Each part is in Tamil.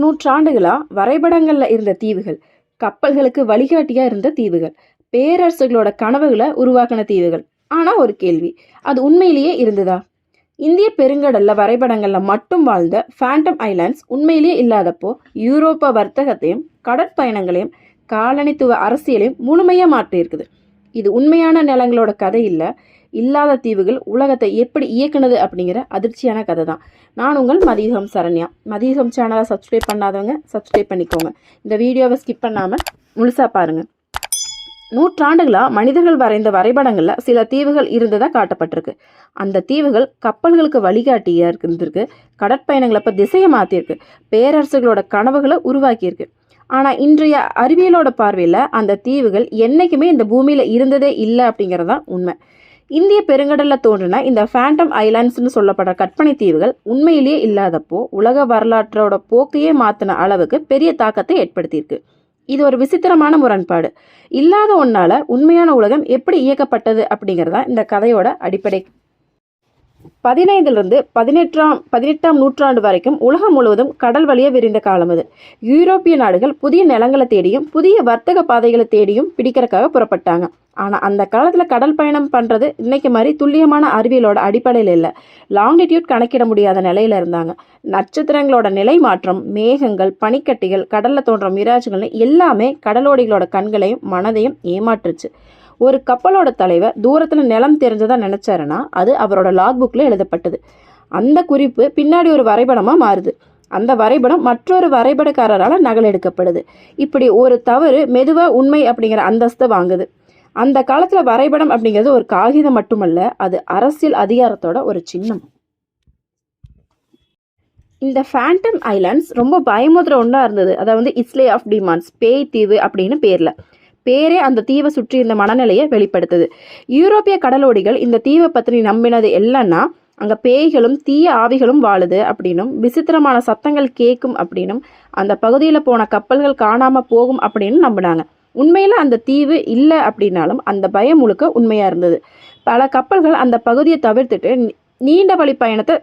நூற்றாண்டுகளாக வரைபடங்களில் இருந்த தீவுகள் கப்பல்களுக்கு வழிகாட்டியாக இருந்த தீவுகள் பேரரசுகளோட கனவுகளை உருவாக்கின தீவுகள். ஆனால் ஒரு கேள்வி அது உண்மையிலேயே இருந்ததா? இந்திய பெருங்கடல்ல வரைபடங்களில் மட்டும் வாழ்ந்த ஃபேண்டம் ஐலாண்ட்ஸ் உண்மையிலேயே இல்லாதப்போ யூரோப்பா வர்த்தகத்தையும் கடற்பயணங்களையும் காலனித்துவ அரசியலையும் முழுமையாக மாற்றியிருக்குது. இது உண்மையான நிலங்களோட கதை இல்லை இல்லாத தீவுகள் உலகத்தை எப்படி இயக்குனது அப்படிங்கிற அதிர்ச்சியான கதை தான் நான் உங்கள் மதியகம் சரண்யா. மதியகம் சேனலை சப்ஸ்கிரைப் பண்ணாதவங்க சப்ஸ்கிரைப் பண்ணிக்கோங்க. இந்த வீடியோவை ஸ்கிப் பண்ணாமல் முழுசாக பாருங்கள் நூற்றாண்டுகளாக மனிதர்கள் வரைந்த வரைபடங்களில் சில தீவுகள் இருந்ததாக காட்டப்பட்டிருக்கு. அந்த தீவுகள் கப்பல்களுக்கு வழிகாட்டியாக இருந்திருக்கு. கடற்பயணங்களை இப்போ திசையை மாற்றிருக்கு பேரரசுகளோட கனவுகளை உருவாக்கியிருக்கு. ஆனால் இன்றைய அறிவியலோட பார்வையில் அந்த தீவுகள் என்றைக்குமே இந்த பூமியில் இருந்ததே இல்லை அப்படிங்கிறது தான் உண்மை. இந்திய பெருங்கடலில் தோன்றின இந்த ஃபேண்டம் ஐலாண்ட்ஸ்னு சொல்லப்படுற கற்பனை தீவுகள் உண்மையிலேயே இல்லாதப்போ உலக வரலாற்றோட போக்கையே மாற்றின அளவுக்கு பெரிய தாக்கத்தை ஏற்படுத்தியிருக்கு. இது ஒரு விசித்திரமான முரண்பாடு. இல்லாத ஒன்றால் உண்மையான உலகம் எப்படி இயக்கப்பட்டது அப்படிங்கிறதா இந்த கதையோட அடிப்படை பதினைந்திலிருந்து பதினெட்டாம் பதினெட்டாம் நூற்றாண்டு வரைக்கும் உலகம் முழுவதும் கடல் வழியே விரிந்த காலம் அது. யூரோப்பிய நாடுகள் புதிய நிலங்களை தேடியும் புதிய வர்த்தக பாதைகளை தேடியும் பிடிக்கிறக்காக புறப்பட்டாங்க. ஆனால் அந்த காலத்தில் கடல் பயணம் பண்ணுறது இன்னைக்கு மாதிரி துல்லியமான அறிவியலோட அடிப்படையில் இல்லை. லாங்கிடியூட் கணக்கிட முடியாத நிலையில் இருந்தாங்க. நட்சத்திரங்களோட நிலை மாற்றம் மேகங்கள் பனிக்கட்டிகள் கடலில் தோன்ற மிராஜுகள் எல்லாமே கடலோடிகளோட கண்களையும் மனதையும் ஏமாற்றுச்சு. ஒரு கப்பலோட தலைவர் தூரத்தில் நிலம் தெரிஞ்சதாக நினச்சாருன்னா அது அவரோட லாக் புக்கில் எழுதப்பட்டது. அந்த குறிப்பு பின்னாடி ஒரு வரைபடமாக மாறுது. அந்த வரைபடம் மற்றொரு வரைபடக்காரரால் நகல் எடுக்கப்படுது இப்படி ஒரு தவறு மெதுவாக உண்மை அப்படிங்கிற அந்தஸ்தை வாங்குது. அந்த காலத்தில் வரைபடம் அப்படிங்கிறது ஒரு காகிதம் மட்டுமல்ல அது அரசியல் அதிகாரத்தோட ஒரு சின்னம். இந்த ஃபேண்டம் ஐலாண்ட்ஸ் ரொம்ப பயமுதுற ஒன்றா இருந்தது. அதாவது இஸ்லே ஆஃப் டிமான்ஸ் பேய் தீவு அப்படின்னு பேரில். பேரே அந்த தீவை சுற்றி இருந்த மனநிலையை வெளிப்படுத்துது. யூரோப்பிய கடலோடிகள் இந்த தீவை பற்றி நம்பினது இல்லைன்னா அங்கே பேய்களும் தீய ஆவிகளும் வாழுது அப்படின்னும் விசித்திரமான சத்தங்கள் கேட்கும் அப்படின்னும் அந்த பகுதியில் போன கப்பல்கள் காணாமல் போகும் அப்படின்னு நம்பினாங்க. உண்மையில் அந்த தீவு இல்லை அப்படின்னாலும் அந்த பயம் முழுக்க உண்மையாக இருந்தது. பல கப்பல்கள் அந்த பகுதியை தவிர்த்துட்டு நீண்ட வழி பயணத்தை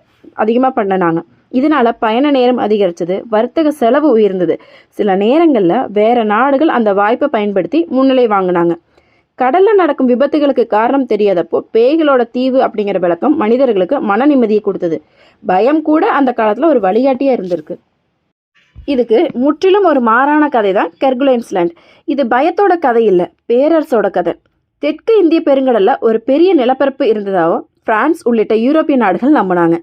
அதிகமாக பண்ணினாங்க. இதனால் பயண நேரம் அதிகரிச்சது வர்த்தக செலவு உயர்ந்தது. சில நேரங்களில் வேறு நாடுகள் அந்த வாய்ப்பை பயன்படுத்தி முன்னிலை வாங்கினாங்க. கடலில் நடக்கும் விபத்துகளுக்கு காரணம் தெரியாதப்போ பேய்களோட தீவு அப்படிங்கிற விளக்கம் மனிதர்களுக்கு மன நிம்மதியை கொடுத்தது. பயம் கூட அந்த காலத்தில் ஒரு வழிகாட்டியாக இருந்திருக்கு. இதுக்கு முற்றிலும் ஒரு மாறான கதை தான் கெர்குலைன்ஸ்லேண்ட் இது பயத்தோட கதை இல்லை பேரரசோட கதை. தெற்கு இந்திய பெருங்கடலில் ஒரு பெரிய நிலப்பரப்பு இருந்ததாகவும் பிரான்ஸ் உள்ளிட்ட யூரோப்பிய நாடுகள் நம்பினாங்க.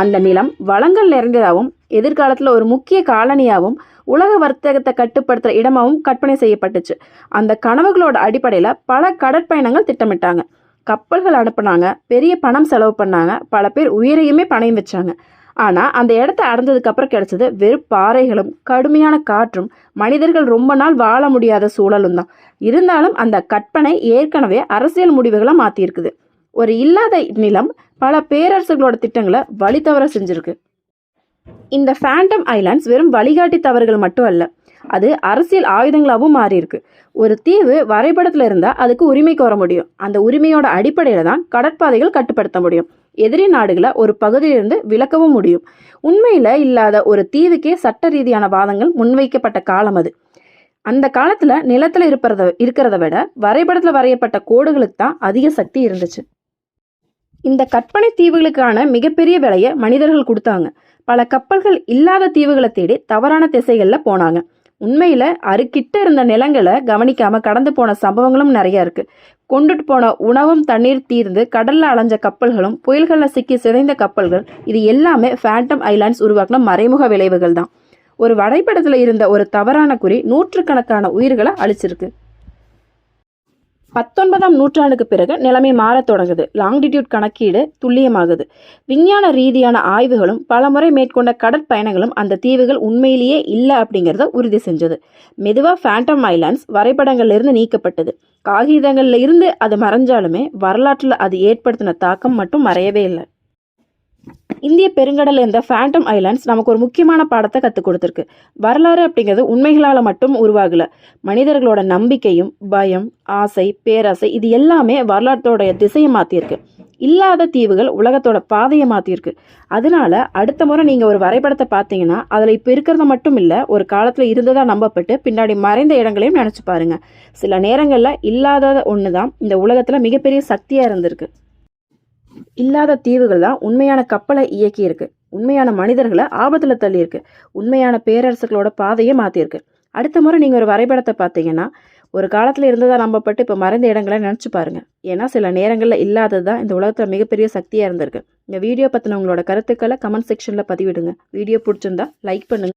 அந்த நிலம் வளங்கள் நிறைந்ததாகவும் எதிர்காலத்தில் ஒரு முக்கிய காலனியாகவும் உலக வர்த்தகத்தை கட்டுப்படுத்துகிற இடமாகவும் கற்பனை செய்யப்பட்டுச்சு. அந்த கனவுகளோட அடிப்படையில் பல கடற்பயணங்கள் திட்டமிட்டாங்க. கப்பல்கள் அனுப்புனாங்க பெரிய பணம் செலவு பண்ணாங்க பல பேர் உயிரையுமே பணையும் வச்சாங்க. ஆனால் அந்த இடத்த அடைஞ்சதுக்கப்புறம் கிடச்சது கிடைச்சது வெறும் பாறைகளும் கடுமையான காற்றும் மனிதர்கள் ரொம்ப நாள் வாழ முடியாத சூழலும் தான். இருந்தாலும் அந்த கற்பனை ஏற்கனவே அரசியல் முடிவுகளை மாற்றியிருக்குது ஒரு இல்லாத நிலம் பல பேரரசுகளோட திட்டங்களை வழி தவற செஞ்சிருக்கு. இந்த ஃபேண்டம் ஐலாண்ட்ஸ் வெறும் வழிகாட்டி தவறுகள் மட்டும் அல்ல அது அரசியல் ஆயுதங்களாகவும் மாறியிருக்கு. ஒரு தீவு வரைபடத்தில் இருந்தால் அதுக்கு உரிமை கோர முடியும். அந்த உரிமையோட அடிப்படையில் தான் கடற்பாதைகள் கட்டுப்படுத்த முடியும். எதிரி நாடுகளை ஒரு பகுதியிலிருந்து விலக்கவும் முடியும். உண்மையில் இல்லாத ஒரு தீவுக்கே சட்ட ரீதியான வாதங்கள் முன்வைக்கப்பட்ட காலம் அது. அந்த காலத்தில் நிலத்தில் இருப்பத இருக்கிறத விட வரைபடத்தில் வரையப்பட்ட கோடுகளுக்கு தான் அதிக சக்தி இருந்துச்சு. இந்த கற்பனை தீவுகளுக்கான மிகப்பெரிய விலையை மனிதர்கள் கொடுத்தாங்க. பல கப்பல்கள் இல்லாத தீவுகளை தேடி தவறான திசைகளில் போனாங்க. உண்மையில் அருக்கிட்ட இருந்த நிலங்களை கவனிக்காம கடந்து போன சம்பவங்களும் நிறைய இருக்கு. கொண்டுட்டு போன உணவும் தண்ணீர் தீர்ந்து கடலில் அலைஞ்ச கப்பல்களும் புயல்களில் சிக்கி சிதைந்த கப்பல்கள் இது எல்லாமே ஃபேண்டம் ஐலாண்ட்ஸ் உருவாக்கின மறைமுக விளைவுகள் தான். ஒரு வரைபடத்தில் இருந்த ஒரு தவறான குறி நூற்றுக்கணக்கான உயிர்களை அழிச்சிருக்கு. பத்தொன்பதாம் நூற்றாண்டுக்கு பிறகு நிலைமை மாறத் தொடங்குது. லாங்டிடியூட் கணக்கீடு துல்லியமாகுது. விஞ்ஞான ரீதியான ஆய்வுகளும் பலமுறை மேற்கொண்ட கடற்பயணங்களும் அந்த தீவுகள் உண்மையிலேயே இல்லை அப்படிங்கிறத உறுதி செஞ்சது. மெதுவாக ஃபேண்டம் ஐலாண்ட்ஸ் வரைபடங்கள்ல இருந்து நீக்கப்பட்டது. காகிதங்கள்ல இருந்து அது மறைஞ்சாலுமே வரலாற்றில் அது ஏற்படுத்தின தாக்கம் மட்டும் மறையவே இல்லை. இந்திய பெருங்கடல் இருந்த ஃபேண்டம் ஐலாண்ட்ஸ் நமக்கு ஒரு முக்கியமான பாடத்தை கற்றுக் கொடுத்துருக்கு. வரலாறு அப்படிங்கிறது உண்மைகளால் மட்டும் உருவாகலை. மனிதர்களோட நம்பிக்கையும் பயம் ஆசை பேராசை இது எல்லாமே வரலாற்றோடைய திசையை மாற்றியிருக்கு இல்லாத தீவுகள் உலகத்தோட பாதையை மாற்றியிருக்கு அதனால அடுத்த முறை நீங்கள் ஒரு வரைபடத்தை பார்த்தீங்கன்னா அதில் இப்போ இருக்கிறத மட்டும் இல்லை ஒரு காலத்தில் இருந்ததாக நம்பப்பட்டு பின்னாடி மறைந்த இடங்களையும் நினச்சி பாருங்கள் சில நேரங்களில் இல்லாத ஒன்று தான் இந்த உலகத்தில் மிகப்பெரிய சக்தியாக இருந்திருக்கு. இல்லாத தீவுகள் தான் உண்மையான கப்பலை இயக்கியிருக்கு. உண்மையான மனிதர்களை ஆபத்தில் தள்ளியிருக்கு. உண்மையான பேரரசுகளோட பாதையை மாற்றியிருக்கு அடுத்த முறை நீங்கள் ஒரு வரைபடத்தை பார்த்தீங்கன்னா ஒரு காலத்தில் இருந்ததாக நம்பப்பட்டு இப்போ மறைந்த இடங்களை நினச்சி பாருங்கள் ஏன்னா சில நேரங்களில் இல்லாதது தான் இந்த உலகத்தில் மிகப்பெரிய சக்தியாக இருந்திருக்கு. இந்த வீடியோ பற்றின உங்களோட கருத்துக்களை கமெண்ட் செக்ஷனில் பதிவிடுங்க. வீடியோ பிடிச்சிருந்தா லைக் பண்ணுங்கள்